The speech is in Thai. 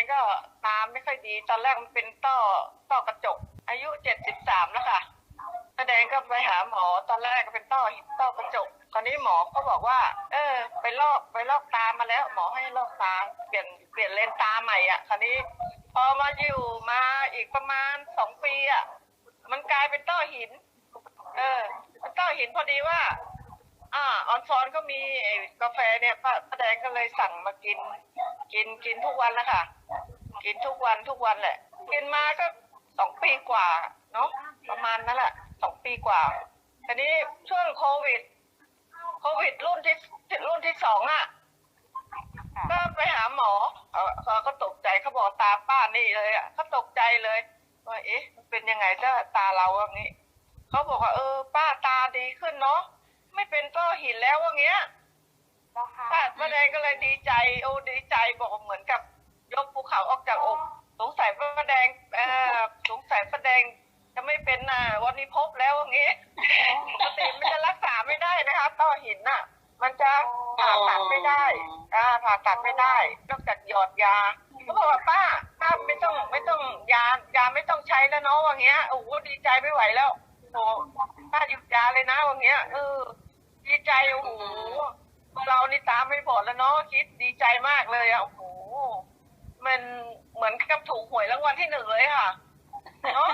งก็ตาไม่ค่อยดี ตอนแรกมันเป็นต้อต้อกระจก อายุเจ็ดสิบสามแล้วค่ะป้าแดงก็ไปหาหมอตอนแรกก็เป็นต้อหินต้อกระจกตอนนี้หมอก็บอกว่า เออ ไปลอกไปลอกตามาแล้ว หมอให้ลอกตาเปลี่ยนเปลี่ยนเลนตาใหม่อะคราวนี้ พอมาอยู่มาอีกประมาณสองปีอะมันกลายเป็นต้อหิน เออต้อหินพอดีว่า อ่าออนฟอนก็มีไอ้กาแฟเนี่ยป้าป้าแดงก็เลยสั่งมากิน กินกินทุกวันแล้วค่ะ กินทุกวันทุกวันแหละ กินมาก็สองปีกว่าเนาะประมาณนั้นแหละสองปีกว่าทีนี้ช่วงโควิด โควิดรุ่นที่รุ่นที่สองอะก็ไปหาหมอเออเขาก็ตกใจเขาบอกตาป้านี่เลยอะเขาตกใจเลยว่าเอ๊ะมันเป็นยังไงถ้าตาเราอย่างนี้เขาบอกว่าเออ ป้าตาดีขึ้นเนาะ ไม่เป็นต้อหินแล้วว่าเงี้ยป้าป้าแดงก็เลยดีใจโอ้ดีใจบอกว่าเหมือนกับ ยกภูเขาออกจากอกสงสัยป้าแดงเออสงสัยป้าแดงจะไม่เป็นน่ะวันนี้พบแล้วอย่างงี้ปกติมันจะรักษาไม่ได้นะคะต้อหินน่ะ มันจะผ่าตัดไม่ได้อ่าผ่าตัดไม่ได้นอกจากหยอดยาเขาบอกว่าป้าป้าไม่ต้องไม่ต้องยายาไม่ต้องใช้แล้วเนาะว่าเงี้ยโอ้โหดีใจไม่ไหวแล้วโอ้ป้าหยุดยาเลยนะว่าเงี้ยเออ ดีใจโอ้โหเรานี่ตามไม่บอดแล้วเนาะคิดดีใจมากเลยอะโอ้โหมันเหมือนกับถูกหวยรางวัลที่หนึ่งเลยค่ะเนาะ